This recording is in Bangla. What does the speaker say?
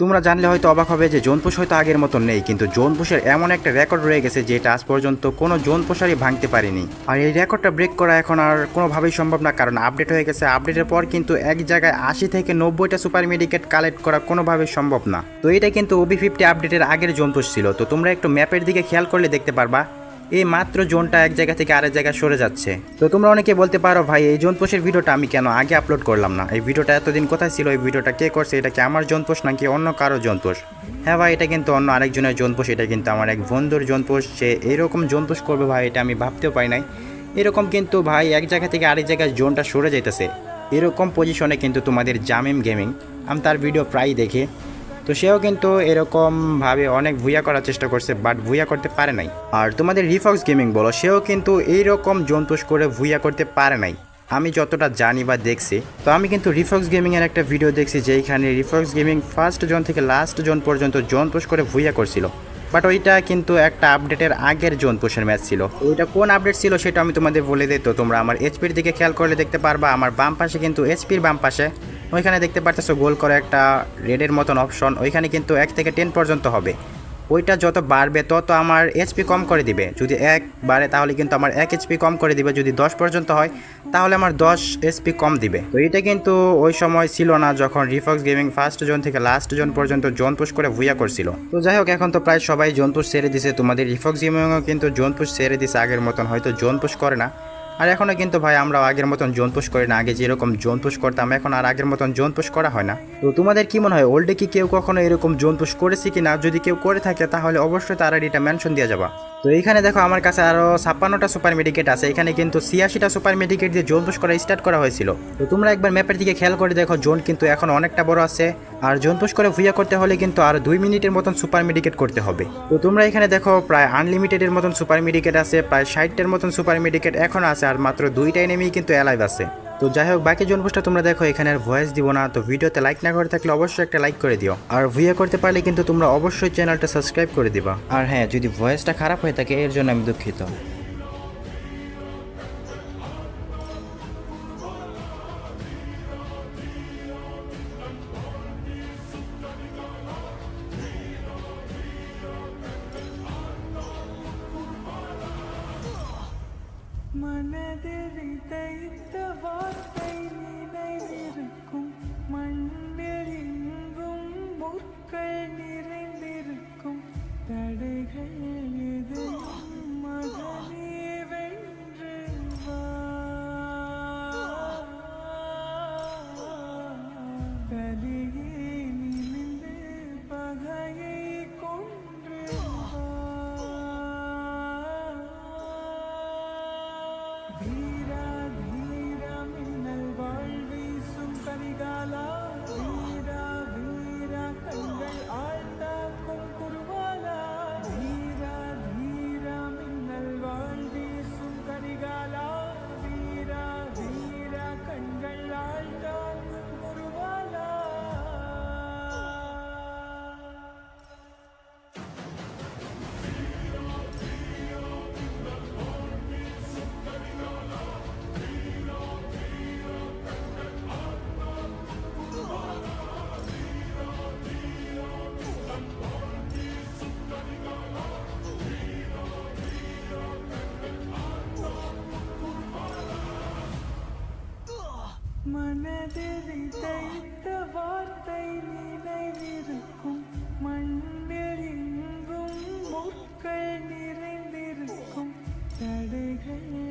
তোমরা জানলে হয়তো অবাক হবে যে জোনপোষ হয়তো আগের মতো নেই, কিন্তু জোনপোষের এমন একটা রেকর্ড রয়ে গেছে যেটা আজ পর্যন্ত কোনো জোনপোষারই ভাঙতে পারেনি। আর এই রেকর্ডটা ব্রেক করা এখন আর কোনোভাবেই সম্ভব না, কারণ আপডেট হয়ে গেছে। আপডেটের পর কিন্তু এক জায়গায় আশি থেকে নব্বইটা সুপার মেডিকেট কালেক্ট করা কোনোভাবেই সম্ভব না। তো এটা কিন্তু ওবি ফিফটি আপডেটের আগের জোনপোষ ছিল। তো তোমরা একটু ম্যাপের দিকে খেয়াল করলে দেখতে পারবা। এই মাত্র জোনটা এক জায়গা থেকে আরেক জায়গায় সরে যাচ্ছে। তো তোমরা অনেকে বলতে পারো, ভাই, এই জোনপোষের ভিডিওটা আমি কেন আগে আপলোড করলাম না? এই ভিডিওটা এতদিন কোথায় ছিল? এই ভিডিওটা কে করছে? এটা কি আমার জোনপোষ নাকি অন্য কারও জোনপোষ হ্যাঁ ভাই, এটা কিন্তু অন্য আরেকজনের জোনপোষ এটা কিন্তু আমার এক বন্ধুর জোনপোষ সে এরকম জোনপোষ করবে ভাই, এটা আমি ভাবতেও পাই নাই। এরকম কিন্তু ভাই, এক জায়গা থেকে আরেক জায়গায় জোনটা সরে যাইতেছে। এরকম পজিশনে কিন্তু তোমাদের জামিম গেমিং আমি তার ভিডিও প্রায় দেখি। তো সেও কিন্তু এরকমভাবে অনেক ভুইয়া করার চেষ্টা করছে বাট ভুইয়া করতে পারে নাই। আর তোমাদের রিফক্স গেমিং বলো, সেও কিন্তু এইরকম জন্তুষ করে ভুইয়া করতে পারে নাই। আমি যতটা জানি বা দেখছি, তো আমি কিন্তু রিফক্স গেমিংয়ের একটা ভিডিও দেখছি, যেইখানে রিফক্স গেমিং ফার্স্ট জন থেকে লাস্ট জন পর্যন্ত জন্তুষ করে ভুইয়া করছিল। বাট ওইটা কিন্তু একটা আপডেটের আগের জোন পোষের ম্যাচ ছিল। ওইটা কোন আপডেট ছিল সেটা আমি তোমাদের বলে দিত তোমরা আমার এইচপির দিকে খেয়াল করলে দেখতে পারবা, আমার বাম পাশে কিন্তু এইচপির বাম পাশে। ওইখানে দেখতে পারতেছো গোল করে একটা রেডের মতন অপশন ওইখানে কিন্তু এক থেকে টেন পর্যন্ত হবে। ওইটা যত বাড়বে, তত আমার এইচপি কম করে দিবে। যদি এক বাড়ে, তাহলে কিন্তু আমার এক এইচপি কম করে দিবে। যদি দশ পর্যন্ত হয়, তাহলে আমার দশ এইচপি কম দিবে। তো এটা কিন্তু ওই সময় ছিল না যখন রিফক্স গেমিং ফার্স্ট জোন থেকে লাস্ট জোন পর্যন্ত জোন পুশ করে ভুইয়া করছিল। তো যাই হোক, এখন তো প্রায় সবাই জোন পুশ ছেড়ে দিছে। তোমাদের রিফক্স গেমিংও কিন্তু জোন পুশ ছেড়ে দিছে আগের মতন। হয়তো জোন পুশ করে না। আর এখনও কিন্তু ভাই আমরা আগের মতন জোন পুশ করি না, আগে যেরকম জোন পুশ করতাম, এখন আর আগের মতন জোন পুশ করা হয় না। তো তোমাদের কি মনে হয় ওল্ডে কি কেউ কখনো এরকম জোন পুশ করেছে কি না যদি কেউ করে থাকে, তাহলে অবশ্যই তারা এটা মেনশন দিয়ে যাবা। তো এইখানে দেখো আমার কাছে আরও ছাপ্পান্নটা সুপার মেডিকেট আছে। এখানে কিন্তু ছিয়াশিটা সুপার মেডিকেট দিয়ে জোন পুশ করা স্টার্ট করা হয়েছিল। তো তোমরা একবার ম্যাপের দিকে খেয়াল করে দেখো জোন কিন্তু এখন অনেকটা বড় আছে। আর জোন পুশ করে ভুইয়া করতে হলে কিন্তু আর দুই মিনিটের মতন সুপার মেডিকেট করতে হবে। তো তোমরা এখানে দেখো প্রায় আনলিমিটেডের মতন সুপার মেডিকেট আছে, প্রায় ষাটটার মতন সুপার মেডিকেট এখন আছে, আর মাত্র দুইটা এনেমেই কিন্তু অ্যালাইভ আছে। তো যাই হোক, বাকি জন তোমরা দেখো, এখানে আর ভয়েস দিব না, তো ভিডিওতে লাইক না করে থাকলে অবশ্যই একটা লাইক করে দিও। আর ভুইয়া করতে পারলে কিন্তু তোমরা অবশ্যই চ্যানেলটা সাবস্ক্রাইব করে দিবা। আর হ্যাঁ যদি ভয়েসটা খারাপ হয়ে থাকে, এর জন্য আমি দুঃখিত। மனதில் விதைத்த வார்த்தை நினைவிருக்கும். மண்ணில் எங்கும் முற்கள் மனதில் விதைத்த வார்த்தை நினைவிருக்கும். மண்ணில் எங்கும் முற்கள் நிறைந்திருக்கும். தடைகள்